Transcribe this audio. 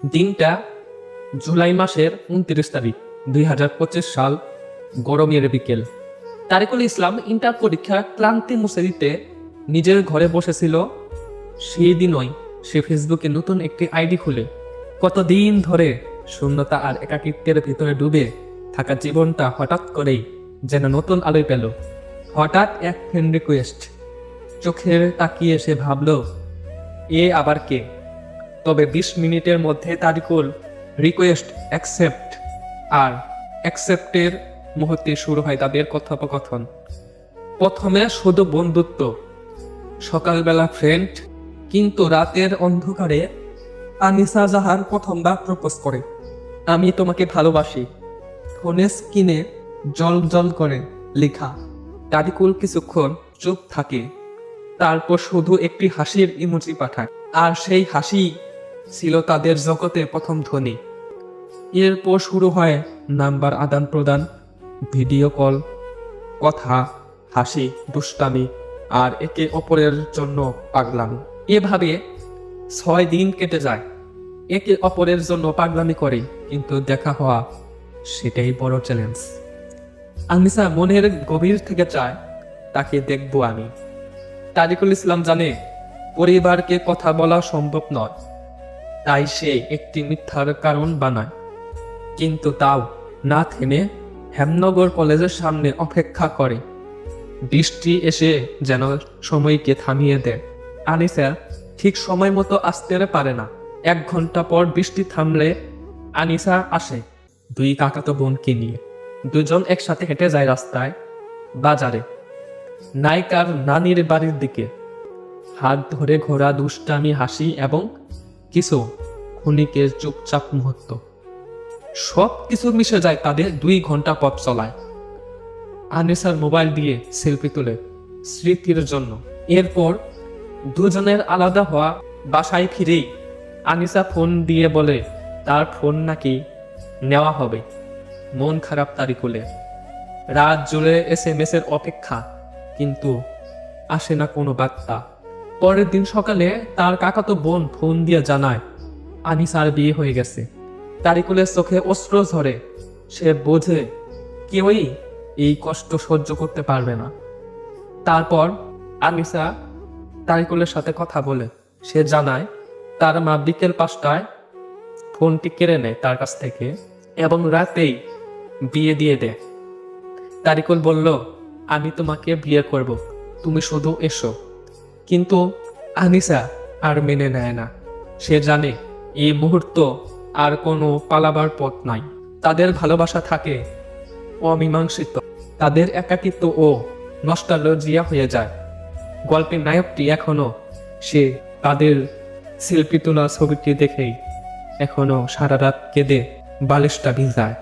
দিনটা জুলাই মাসের উনত্রিশ তারিখ, দুই হাজার পঁচিশ সাল, গরমের বিকেল। তারিকুল ইসলাম ইন্টার পরীক্ষা ক্লান্তি মুছে দিতে নিজের ঘরে বসেছিল। সেই দিনই সে ফেসবুকে নতুন একটি আইডি খুলে। কতদিন ধরে শূন্যতা আর একাকিত্বের ভিতরে ডুবে থাকা জীবনটা হঠাৎ করেই যেন নতুন আলোয় পেল। হঠাৎ এক ফ্রেন্ড রিকোয়েস্ট চোখের তাকিয়ে সে ভাবল, এ আবার কে? তবে বিশ মিনিটের মধ্যে তারিকুল রিকোয়েস্ট অ্যাকসেপ্ট আর অ্যাকসেপ্টের মুহূর্তে শুরু হয় তাদের কথোপকথন। প্রথমে শুধু বন্ধুত্ব। সকালবেলা ফ্রেন্ড কিন্তু রাতের অন্ধকারে আনিসা জাহার প্রথমবার প্রপোজ করে, আমি তোমাকে ভালোবাসি। ফোনে স্কিনে জল জল করে লেখা, তারিকুল কিছুক্ষণ চুপ থাকে। তারপর শুধু একটি হাসির ইমোজি পাঠায়। আর সেই হাসি ছিল তাদের জগতে প্রথম ধ্বনি। এরপর শুরু হয় নাম্বার আদান প্রদান, ভিডিও কল, কথা, হাসি, দুষ্টামি আর একে অপরের জন্য পাগলামি। এভাবে ছয় দিন কেটে যায়। একে অপরের জন্য পাগলামি করে, কিন্তু দেখা হওয়া সেটাই বড় চ্যালেঞ্জ আনিসা মনের গভীর থেকে চায়, তাকে দেখব আমি। তারিকুল ইসলাম জানে, পরিবারকে কথা বলা সম্ভব নয়। তাই সে একটি মিথ্যার কারণ বানায়। কিন্তু তাও না থেমে হেমনগর কলেজের সামনে অপেক্ষা করে। বৃষ্টি এসে যেন সময়কে থামিয়ে দেয়। আনিসা ঠিক সময় মতো আসতে পারে না। এক ঘণ্টা পর বৃষ্টি থামলে আনিসা আসে দুই কাকাতো বোনকে নিয়ে। দুজন একসাথে হেঁটে যায় রাস্তায়, বাজারে। নায়িকার নানির বাড়ির দিকে। হাত ধরে ঘোরা দুষ্টামি, হাসি এবং কিছু ক্ষণিকের চুপচাপ মুহূর্ত। সব কিছু মিশে যায় তাদের দুই ঘণ্টা পথ চলায়। আনিসার মোবাইল দিয়ে সেলফি তুলে স্মৃতির জন্য। এরপর দুজনের আলাদা হওয়া বাসায় ফিরেই আনিসা ফোন দিয়ে বলে, তার ফোন নাকি নেওয়া হবে। মন খারাপ তারিকুলে রাত জুড়ে এস এম এস এর অপেক্ষা, কিন্তু আসে না কোনো বার্তা। পরের দিন সকালে তার কাকাতো বোন ফোন দিয়ে জানায়, আনিসার বিয়ে হয়ে গেছে। তারিকুলের চোখে অস্ত্র ঝরে। সে বোঝে, কেউই এই কষ্ট সহ্য করতে পারবে না। তারপর আনিসা তারিকুলের সাথে কথা বলে। সে জানায়, তার মা বিকেল পাঁচটায় ফোনটি কেড়ে নেয় তার কাছ থেকে এবং রাতেই বিয়ে দিয়ে দেয়। তারিকুল বলল, আমি তোমাকে বিয়ে করব। তুমি শুধু এসো। কিন্তু আনিসা আর মেনে নেয় না। সে জানে এই মুহূর্ত আর কোনো পালাবার পথ নাই। তাদের ভালোবাসা থাকে অমীমাংসিত। তাদের একাকিত্ব ও নষ্টালজিয়া হয়ে যায়। গল্পের নায়কটি এখনও সে তাদের শিল্পী তোলা ছবিটি দেখেই এখনও সারা রাত কেঁদে বালিশটা ভিজায়।